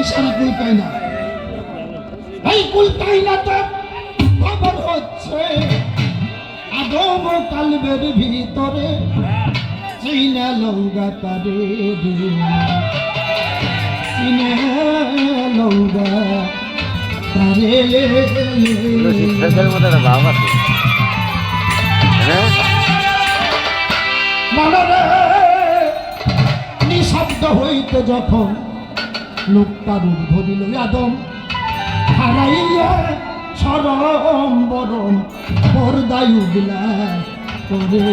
ইশারা কুল কায়না এই কুল কায়নাতে খবর হচ্ছে আদম কালবের ভিতরে চীনা লঙ্গা তারে চীনা লঙ্গা তারে নিঃশব্দ হইতে যখন লোকটার ঊর্ধ্ব দিল আদম সরম বরম পর্দায় উগলা করে।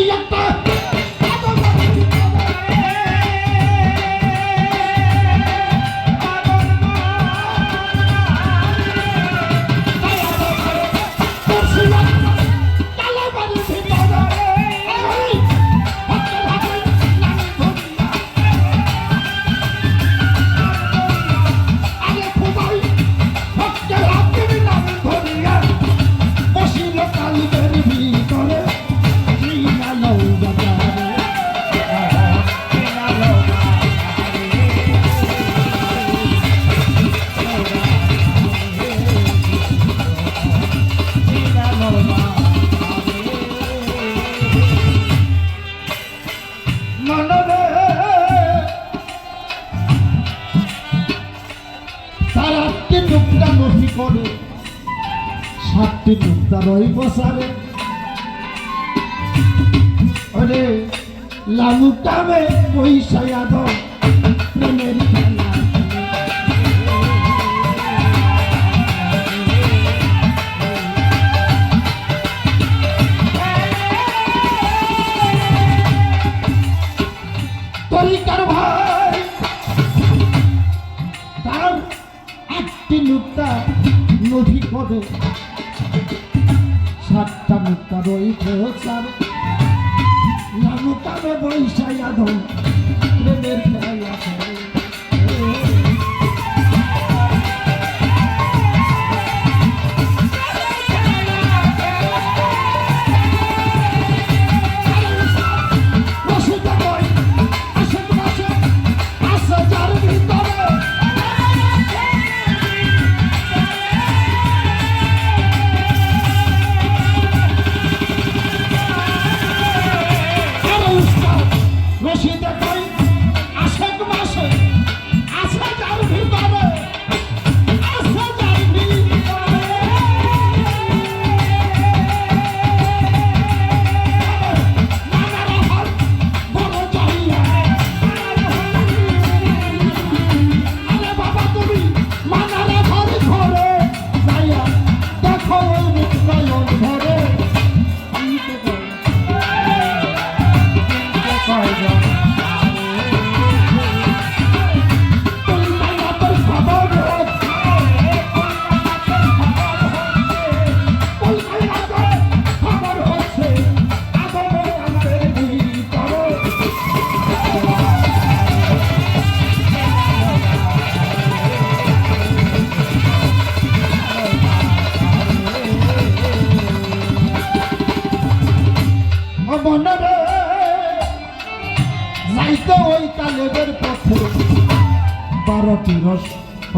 கையத்தை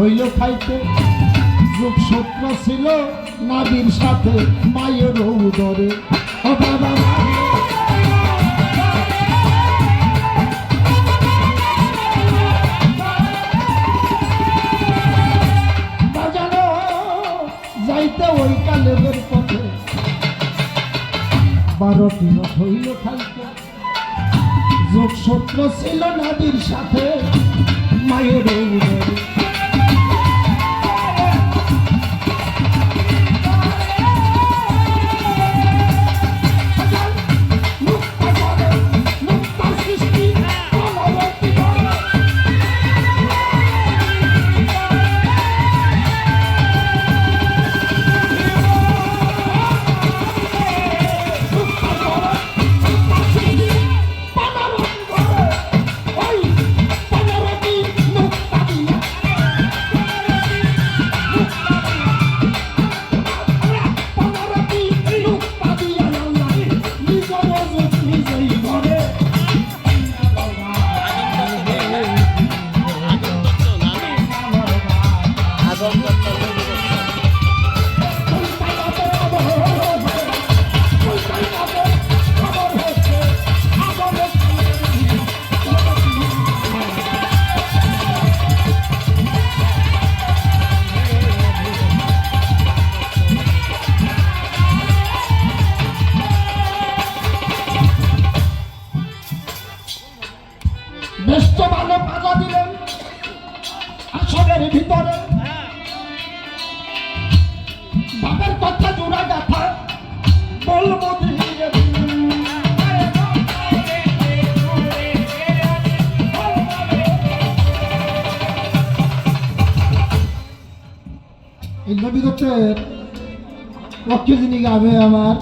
হইল খাইতে। যুগ সূত্র ছিল নাদির সাথে মায়ের উদরে। যাইতে ওই কালেবের পথে। বারো দিন হইল খাইতে। যোগ সূত্র ছিল নাদির সাথে মায়ের উদরে। দত্তের পক্ষে যিনি গাবে আমার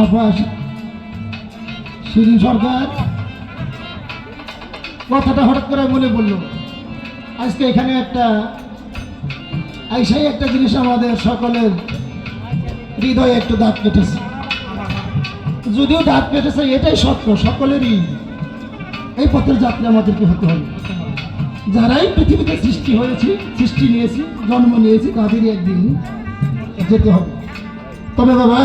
আবাস শিরিন সরকার, কথাটা হঠাৎ করে মনে পড়ল। আজকে এখানে একটা আইসাই একটা জিনিস আমাদের সকলের হৃদয়ে একটু দাঁত কেটেছে। যদিও দাঁত কেটেছে, এটাই সত্য, সকলেরই এই পথের যাত্রা আমাদেরকে হতে হবে। যারাই পৃথিবীতে সৃষ্টি হয়েছি সৃষ্টি নিয়েছি জন্ম নিয়েছি তাদেরই একদিন যেতে হবে। তবে বাবা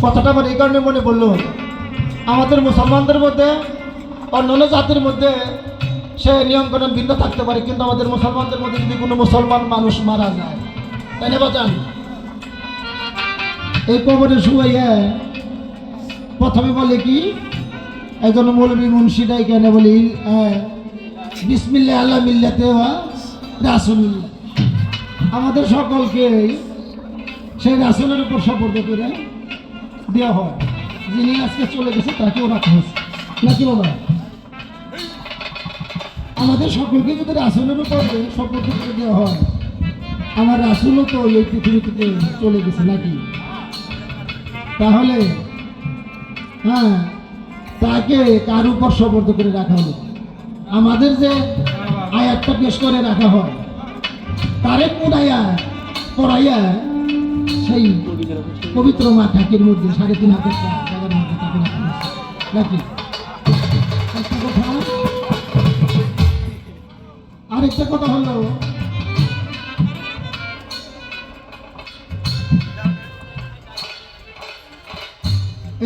কথাটা আমার এই কারণে মনে পড়ল আমাদের মুসলমানদের মধ্যে অন্যান্য জাতির মধ্যে সে নিয়মকানুন ভিন্ন থাকতে পারে কিন্তু আমাদের মুসলমানদের মধ্যে যদি কোনো মুসলমান মানুষ মারা যায় তাই না বাজান এই কবরে শুয়াইয়া প্রথমে বলে কি একজন মৌলবী মুন্সিদাই কেন বলি হ্যাঁ, বিসমিল্লা আল্লাহ মিল্লাতে রাসুল্লাহ আমাদের সকলকে সেই রাসুলের উপর সপর্দ করে দেওয়া হয়। যিনি আজকে চলে গেছে, তাকেও রাখা হয়েছে। নাকি বাবা? আমাদের সকলকে যদি রাসুলের উপর সপর্দ করে দেওয়া হয়, আমার রাসুলও তো এই পৃথিবী থেকে চলে গেছে নাকি? তাহলে হ্যাঁ তাকে কার উপর সপর্দ করে রাখা হলো? আমাদের যে আয়াতটা পেশ করে রাখা হয়, তারে পুরাইয়া পড়াইয়া সেই পবিত্র মা ঠাকির মধ্যে সাড়ে তিন হাজার জায়গার মধ্যে তাকে রাখা। নাকি আরেকটা কথা হলো,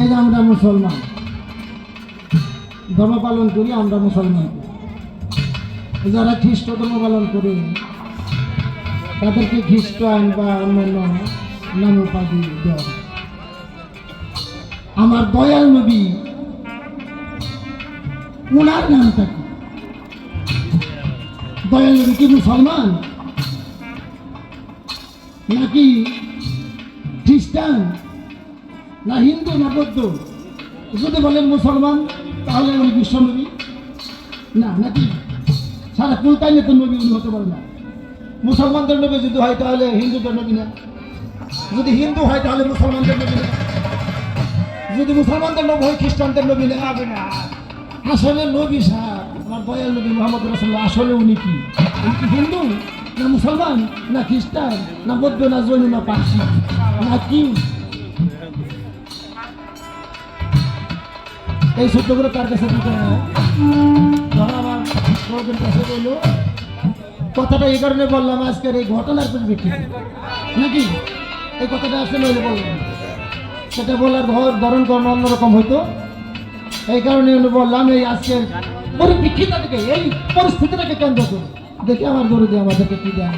এই যে আমরা মুসলমান, ধর্ম পালন করি, আমরা মুসলমান যারা খ্রিস্ট ধর্ম পালন করে, তাদেরকে খ্রিস্টান বা অন্যান্য নাম উপাধি দেওয়া আমার দয়াল নবী ওনার নামটা কি? দয়াল নবী কি মুসলমান? নাকি খ্রিস্টান? না হিন্দু, না বৌদ্ধ? যদি বলেন মুসলমান, তাহলে উনি বিশ্বনবী না, নাকি সারা কুলকাইলে তো নবী উনি হতে পারে না। মুসলমানদের নবী যদি হয় তাহলে হিন্দুদের নবী না। যদি হিন্দু হয় তাহলে মুসলমানদের নবী না। যদি মুসলমানদের নবী হয় খ্রিস্টানদের নবী না। হবে না। আসলে নবী সাহেব আমার দয়াল নবী মোহাম্মদ রসুল্লাহ আসলে উনি কি? হিন্দু? না মুসলমান? না খ্রিস্টান? না বৌদ্ধ না জৈন না পার্সি? না কি? এই সূত্রগুলো তার কাছে দিতে সৌদের কাছে বলল কথাটা এই কারণে বললাম, আজকের এই ঘটনার পরিপ্রেক্ষিতে নাকি? এই কথাটা আসলে নইলে বললাম সেটা বলার ঘর ধরন কর্ম অন্যরকম হইতো। এই কারণে বললাম, এই আজকের পরিপ্রেক্ষিতটাকে, এই পরিস্থিতিটাকে কেন্দ্র করে। দেখি আমার গরু দিয়ে আমাদেরকে কি দেয়।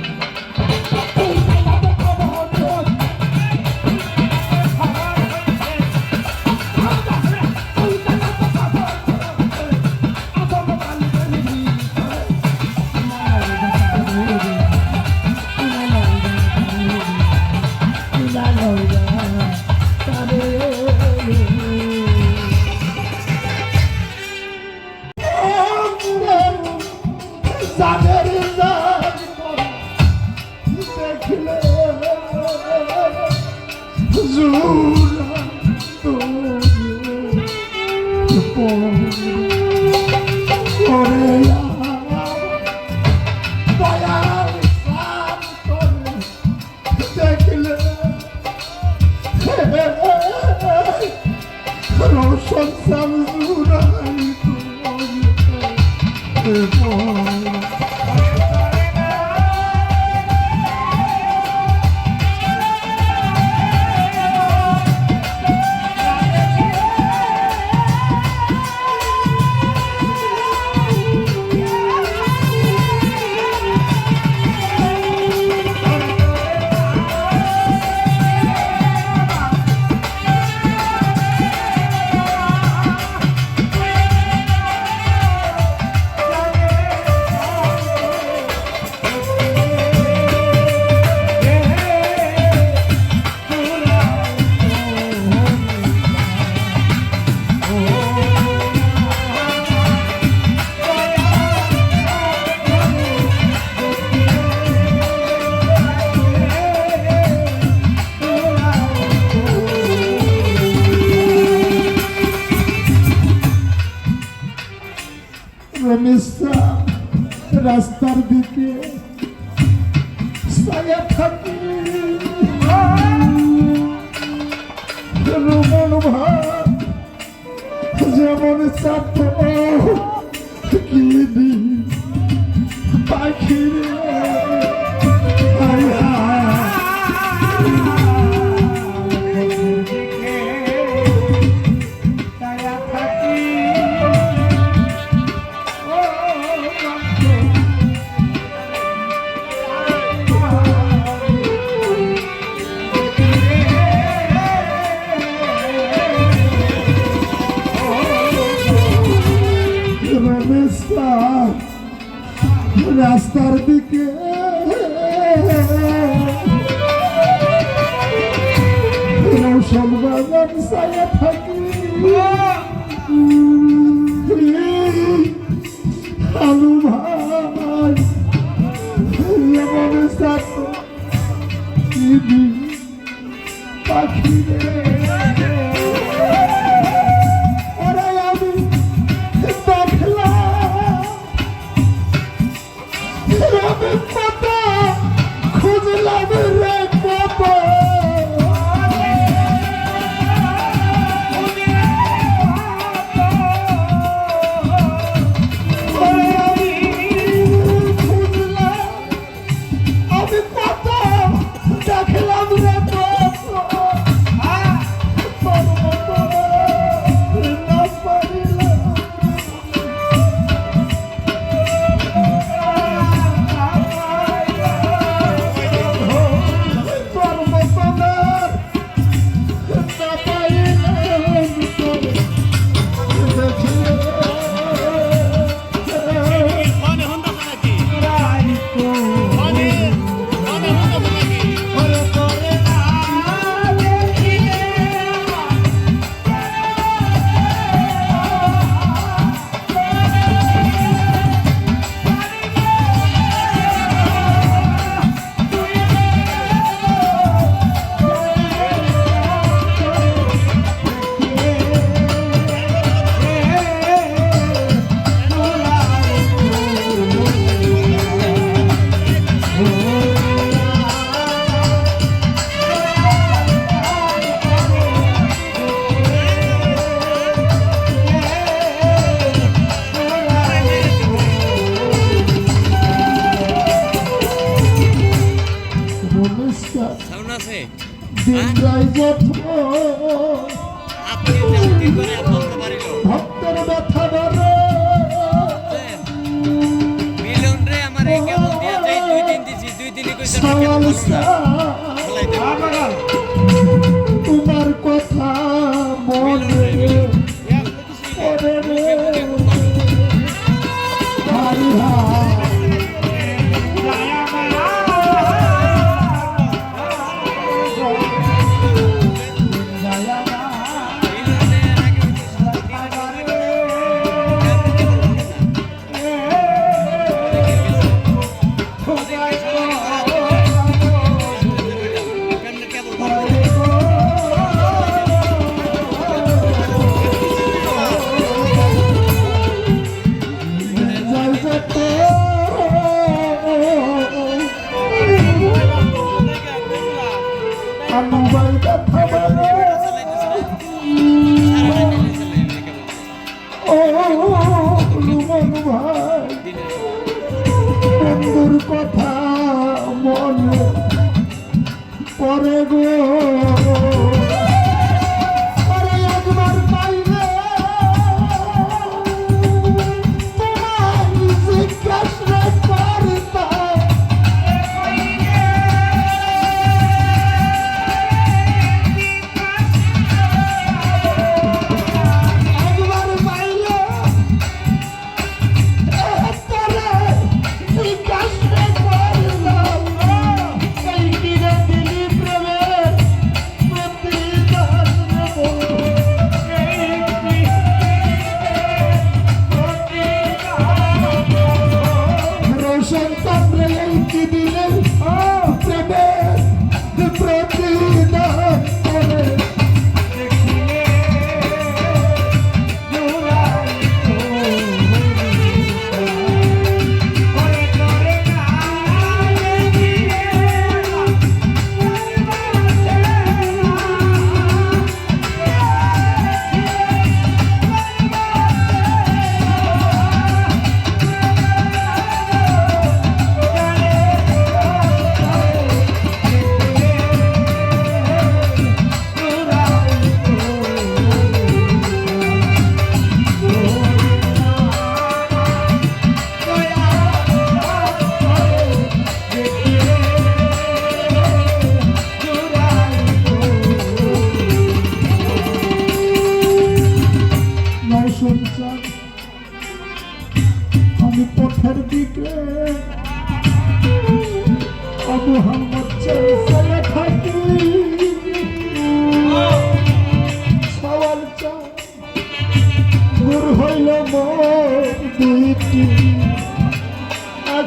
রাস্তার দিকে ছায়া থাকি। রুমন ভাব যেমন সাথ কি দিন পাখিরে রাস্তার দিকে। সব বাজার সায়া থাকি stop.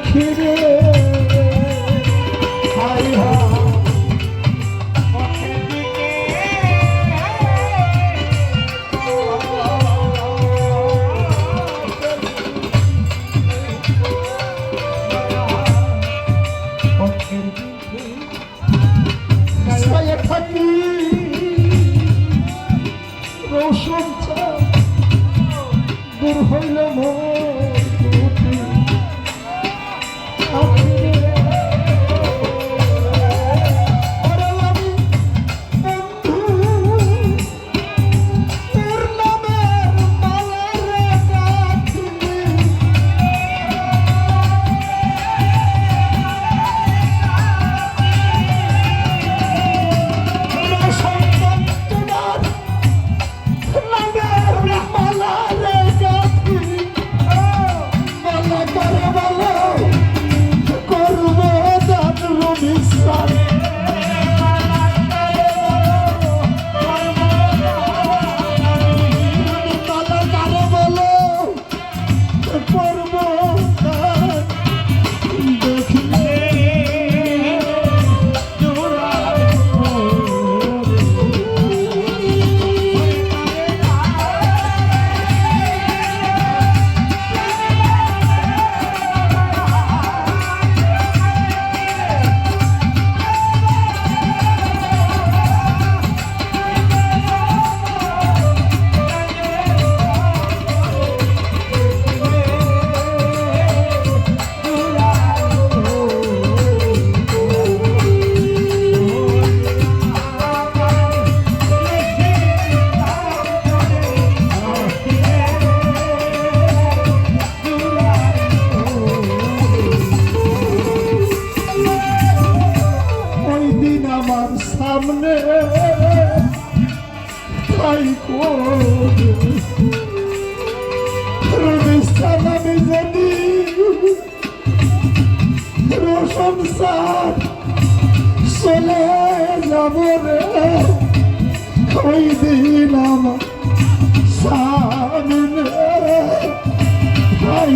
ফিরে সাথ চলে যাব রে। ওই দিন আমার সামনে ভাই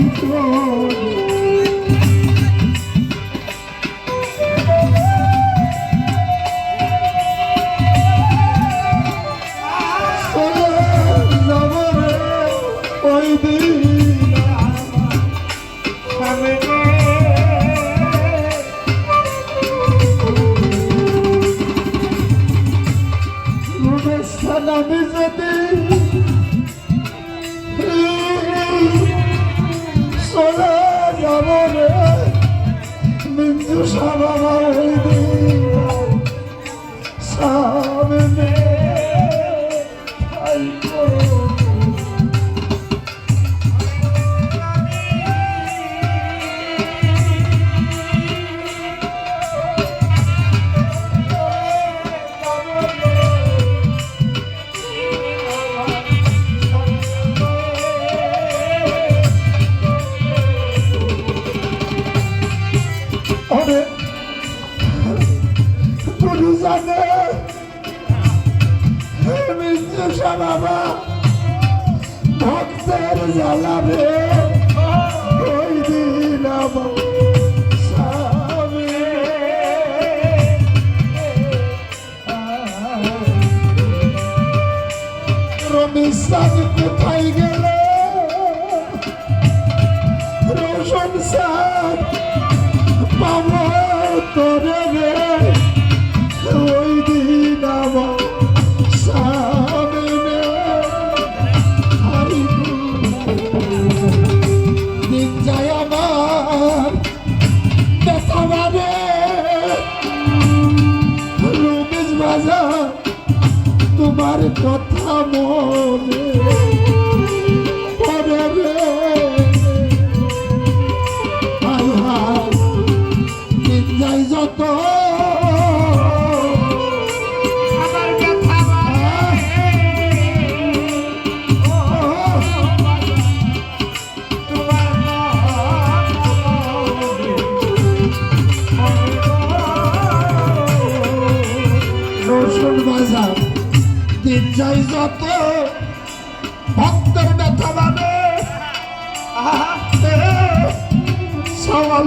বিশ্বাস কোথায় গে?